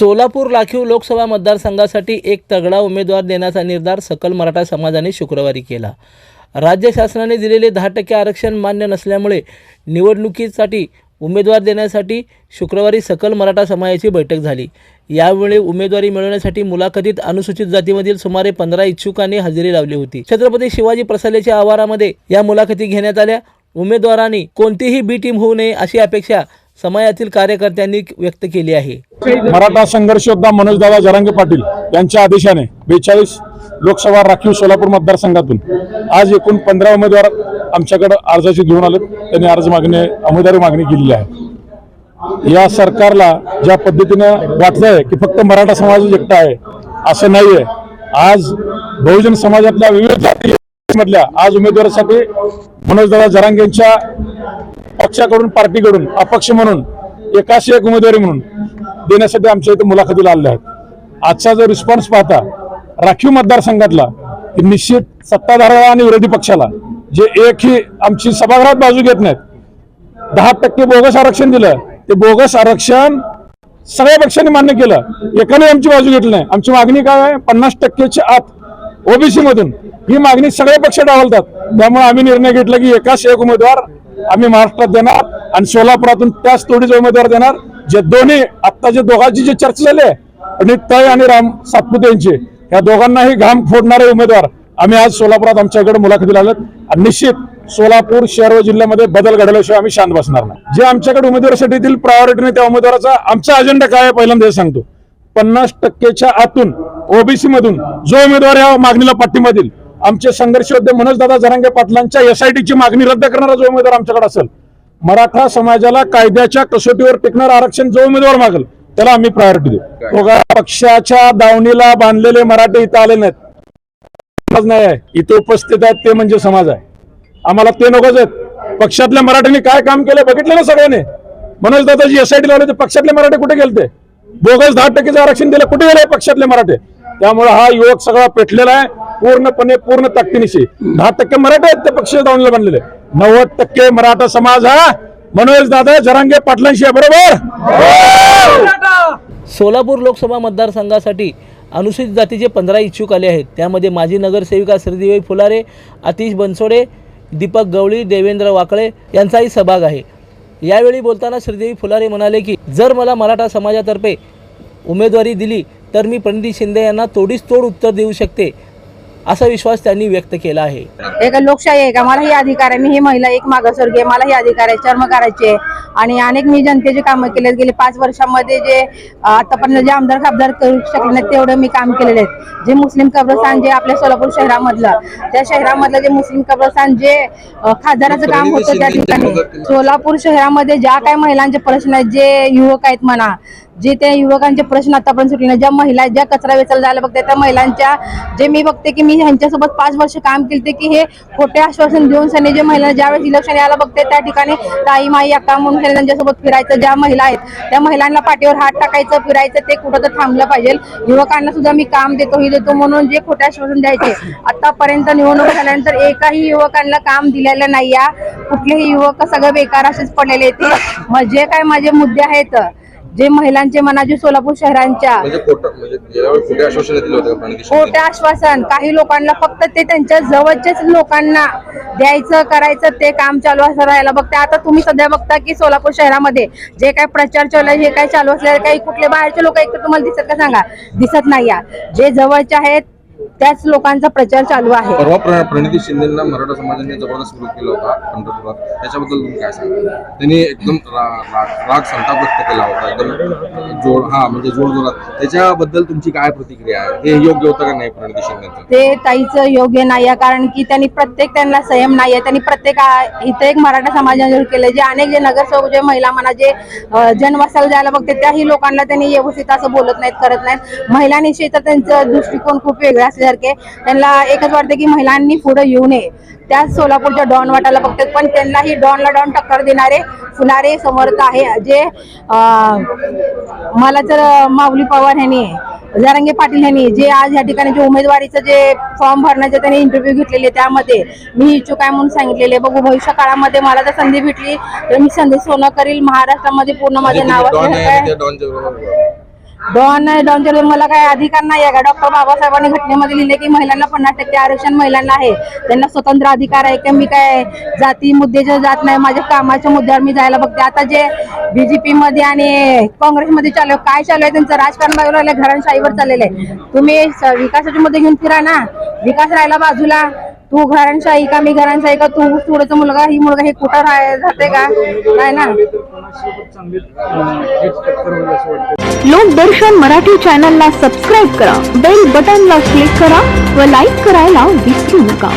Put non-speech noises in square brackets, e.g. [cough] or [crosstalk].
सोलापूर लाखीव लोकसभा मतदारसंघासाठी एक तगडा उमेदवार देण्याचा निर्धार सकल मराठा समाजाने शुक्रवारी केला. राज्य शासनाने दिलेले दहा टक्के आरक्षण मान्य नसल्यामुळे निवडणुकीसाठी उमेदवार देण्यासाठी शुक्रवारी सकल मराठा समाजाची बैठक झाली. यावेळी उमेदवारी मिळवण्यासाठी मुलाखतीत अनुसूचित जातीमधील सुमारे पंधरा इच्छुकांनी हजेरी लावली होती. छत्रपती शिवाजी प्रसालेच्या आवारामध्ये या मुलाखती घेण्यात आल्या. उमेदवारांनी कोणतीही बी टीम होऊ नये अशी अपेक्षा समाजातील कार्यकर्त्यांनी व्यक्त केली आहे. मराठा संघर्ष योद्धा मनोजदादा जरांगे पाटील यांच्या आदेशाने बेचाळीस लोकसभा राखीव सोलापूर मतदारसंघातून आज एकूण पंधरा उमेदवार आमच्याकडे अर्जाची घेऊन आले त्यांनी अर्ज मागणी उमेदवारी मागणी केलेली आहे. या सरकारला ज्या पद्धतीनं वाटलंय की फक्त मराठा समाज एकटा आहे असं नाहीये. आज बहुजन समाजातल्या विविध जाती मधल्या आज उमेदवारासाठी मनोजदादा जरांगे पक्षाकडून पार्टीकडून अपक्ष म्हणून एकाशी एक उमेदवारी म्हणून देण्यासाठी आमच्या इथे मुलाखतीला आलेल्या आहेत. आजचा जो रिस्पॉन्स पाहता राखीव मतदारसंघातला निश्चित सत्ताधाराला आणि विरोधी पक्षाला जे एक ही आमची सभागृहात बाजू घेत नाहीत दहा टक्के बोगस आरक्षण दिलं ते बोगस आरक्षण सगळ्या पक्षांनी मान्य केलं. एकाने आमची बाजू घेतली नाही. आमची मागणी काय आहे? पन्नास टक्केच्या आत ओबीसी मधून ही मागणी सगळे पक्ष डावलतात. त्यामुळे आम्ही निर्णय घेतला की एकाच एक उमेदवार आम्ही महाराष्ट्रात देणार आणि सोलापुरातून त्याच तोडीचे उमेदवार देणार जे दोन्ही आता जे दोघांची जी चर्चा झाली आहे प्रणित तय आणि राम सातपुते यांची या दोघांनाही घाम फोडणारे उमेदवार आम्ही आज सोलापुरात आमच्याकडे मुलाखतीला आलेत. आणि निश्चित सोलापूर शहर व जिल्ह्यामध्ये बदल घडवल्याशिवाय आम्ही शांत बसणार नाही. जे आमच्याकडे उमेदवारासाठी येतील प्रायोरिटीने त्या उमेदवाराचा आमचा अजेंडा काय आहे पहिल्यांदा हे सांगतो. पन्नास टक्केच्या आतून ओबीसी मधून जो उमेदवार या मागणीला पाठिंबा देईल आमचे संघर्ष योद्धे मनोजदादा जरांगे पाटलांच्या एसआयटीची मागणी रद्द करणारा जो उमेदवार आमच्याकडे असेल मराठा समाजाला कायद्याच्या कसोटीवर टिकणार आरक्षण जो उमेदवार मागेल त्याला आम्ही प्रायोरिटी देऊ. पक्षाच्या दावणीला बांधलेले मराठे इथं आले नाहीत. समाज नाही आहे. इथे उपस्थित आहेत ते म्हणजे समाज आहे. आम्हाला ते नकोच आहेत. पक्षातल्या मराठ्यांनी काय काम केलं बघितलं ना सगळ्यांनी? मनोज दादाजी एसआयटी लावले ते पक्षातले मराठे कुठे गेलते? बोगस दहा टक्केचं आरक्षण दिलं कुठे गेले पक्षातले मराठे? त्यामुळे हा युवक सगळा पेटलेला आहे. पूर्णपणे पूर्ण ताकदीनिशी. दहा टक्के मराठा आहेत ते पक्ष दावणीला बांधलेले नव्वद टक्के मराठा समाज हा मनोज दादा जरांगे पाटलांशी आहे बरोबर? सोलापूर लोकसभा मतदारसंघासाठी अनुसूचित जातीचे पंधरा इच्छुक आले आहेत. त्यामध्ये माजी नगरसेविका श्रीदेवी फुलारे आतिश बनसोडे दीपक गवळी देवेंद्र वाकळे यांचाही सहभाग आहे. यावेळी बोलताना श्रीदेवी फुलारे म्हणाले की जर मला मराठा समाजातर्फे उमेदवारी दिली तर मी प्रणिती शिंदे यांना तोडीस तोड उत्तर देऊ शकते. असा विश्वास त्यांनी व्यक्त केला आहे. एक लोकशाही आहे का? मला ही अधिकार आहे. मी ही महिला एक मागासवर्गीय मला ही अधिकार आहे. चर्म करायचे. आणि अनेक मी जनतेचे कामं केले गेले पाच वर्षामध्ये जे आतापर्यंत जे आमदार खासदार करू शकले नाहीत तेवढं मी काम केलेले आहेत. जे मुस्लिम कब्रस्तान जे आपल्या सोलापूर शहरामधलं त्या शहरामधलं जे मुस्लिम कब्रस्तान जे खासदाराचं काम होतं त्या ठिकाणी. सोलापूर शहरामध्ये ज्या काही महिलांचे प्रश्न आहेत जे युवक आहेत म्हणा जे त्या युवकांचे प्रश्न आतापर्यंत सुटले नाही. ज्या महिला ज्या कचरा वेचायला जायला बघते त्या महिलांच्या जे मी बघते की मी ह्यांच्यासोबत पाच वर्ष काम केले की हे खोटे आश्वासन देऊन सनी जे महिला ज्यावेळेस इलेक्शन यायला बघते त्या ठिकाणी ताई माई अक्का म्हणून त्यांच्यासोबत फिरायचं ज्या महिला आहेत त्या महिलांना पाठीवर हात टाकायचं फिरायचं ते कुठं तर थांबलं पाहिजे. युवकांना सुद्धा मी काम देतो ही देतो म्हणून जे खोटे आश्वासन द्यायचे आतापर्यंत निवडणूक झाल्यानंतर एकाही युवकांना काम दिलेलं नाही या. कुठलेही युवक सगळं बेकार असेच पडलेले ते म्हणजे [laughs] जे काय माझे मुद्दे आहेत जे महिलांचे मनाचे सोलापूर शहरांच्या म्हणजे खोटं म्हणजे खोटे आश्वासन काही लोकांना फक्त ते त्यांच्या जवळचेच लोकांना द्यायचं करायचं ते काम चालू असं राहायला बघते आता तुम्ही सध्या बघता की सोलापूर शहरामध्ये जे काय प्रचार चालू आहे जे काय चालू असले काही कुठले बाहेरचे लोक एक तर तुम्हाला दिसत का सांगा? दिसत नाही जे जवळचे आहेत त्याच लोकांचा प्रचार चालू आहे. परवा प्रणिती शिंदेना मराठा समाजाने जबरदस्त विरोध केला होता पंढरपुरात. त्याच्याबद्दल तुम्ही काय सांगा त्यांनी एकदम राग संताप व्यक्त केला होता. एकदम जोड हा म्हणजे जोड जोरात. त्याच्याबद्दल तुमची काय प्रतिक्रिया आहे? हे योग्य होतं का नाही प्रणिती शिंदेचं? ते ताईचं योग्य नाही आहे कारण की त्यांनी प्रत्येक त्यांना संयम नाही आहे. त्यांनी प्रत्येक इथं एक मराठा समाजाने केले. जे अनेक जे नगरसेवक जे महिला म्हणा जे जनवासाला जायला बघते त्याही लोकांना त्यांनी व्यवस्थित असं बोलत नाहीत करत नाहीत. महिलांविषयी तर त्यांचं दृष्टिकोन खूप वेगळा असल्यासारखे त्यांना एकच वाटतं की महिलांनी पुढे येऊ नये. त्याच सोलापूरच्या डॉन वाटायला बघतात पण त्यांनाही डॉनला डॉन टक्कर देणारे फुलारे समर्थ आहे. जे मला तर माऊली पवार यांनी जरांगे पाटील यांनी जे आज या ठिकाणी जे उमेदवारीचं जे फॉर्म भरण्याचे त्यांनी इंटरव्ह्यू घेतलेले त्यामध्ये मी इच्छुक आहे म्हणून सांगितलेले. बघू भविष्य काळामध्ये मला जर संधी भेटली तर मी संधी सोनं करील महाराष्ट्रामध्ये पूर्ण माझे नाव म्हणजे डॉन डॉनच्या मला काही अधिकार नाही आहे का? डॉक्टर बाबासाहेबांनी घटनेमध्ये लिहिले की महिलांना पन्नास टक्के आरक्षण महिलांना आहे. त्यांना स्वतंत्र अधिकार आहे की मी काय जाती मुद्द्याच्या जात नाही माझ्या कामाच्या मुद्द्यावर मी जायला बघते. आता जे बीजेपी मध्ये आणि काँग्रेसमध्ये चालू आहे, काय चालू आहे? त्यांचं राजकारण बाजूला राहिलं घरांशाहीवर चाललेलं आहे. तुम्ही विकासाच्या मध्ये मुद्दे घेऊन फिरा ना. विकास राहिला बाजूला. तू घरांशाही का मी घरांशाही का तू थोडंच मुलगा ही मुलगा हे कुठं राह- जाते का? काय ना? लोकदर्शन मराठी चॅनलला सबस्क्राईब करा बेल बटनला क्लिक करा व लाईक करायला विसरू नका.